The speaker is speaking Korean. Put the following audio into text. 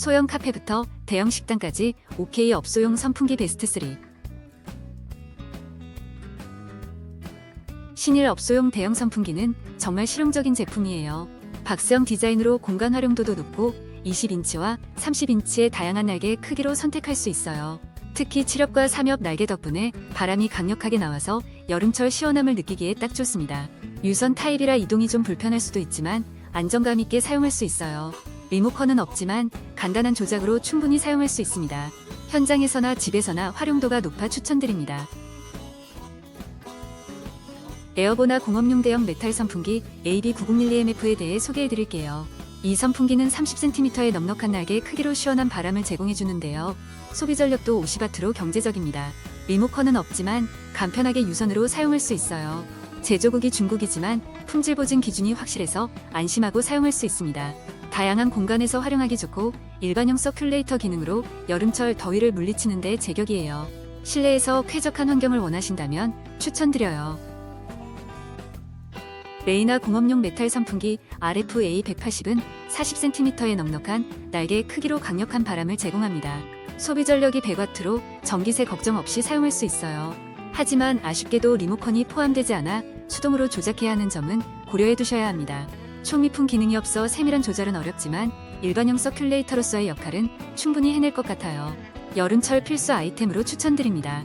소형 카페부터 대형 식당까지 OK 업소용 선풍기 베스트 3. 신일 업소용 대형 선풍기는 정말 실용적인 제품이에요. 박스형 디자인으로 공간 활용도도 높고 20인치와 30인치의 다양한 날개 크기로 선택할 수 있어요. 특히 7협과 3협 날개 덕분에 바람이 강력하게 나와서 여름철 시원함을 느끼기에 딱 좋습니다. 유선 타입이라 이동이 좀 불편할 수도 있지만 안정감 있게 사용할 수 있어요. 리모컨은 없지만 간단한 조작으로 충분히 사용할 수 있습니다. 현장에서나 집에서나 활용도가 높아 추천드립니다. 에어보나 공업용 대형 메탈 선풍기 AB90mmMF에 대해 소개해 드릴게요. 이 선풍기는 30cm의 넉넉한 날개 크기로 시원한 바람을 제공해 주는데요. 소비 전력도 50W로 경제적입니다. 리모컨은 없지만 간편하게 유선으로 사용할 수 있어요. 제조국이 중국이지만 품질 보증 기준이 확실해서 안심하고 사용할 수 있습니다. 다양한 공간에서 활용하기 좋고 일반형 서큘레이터 기능으로 여름철 더위를 물리치는 데 제격이에요. 실내에서 쾌적한 환경을 원하신다면 추천드려요. 레이나 공업용 메탈 선풍기 RFA180은 40cm의 넉넉한 날개 크기로 강력한 바람을 제공합니다. 소비 전력이 100W로 전기세 걱정 없이 사용할 수 있어요. 하지만 아쉽게도 리모컨이 포함되지 않아 수동으로 조작해야 하는 점은 고려해 두셔야 합니다. 초미풍 기능이 없어 세밀한 조절은 어렵지만 일반형 서큘레이터로서의 역할은 충분히 해낼 것 같아요. 여름철 필수 아이템으로 추천드립니다.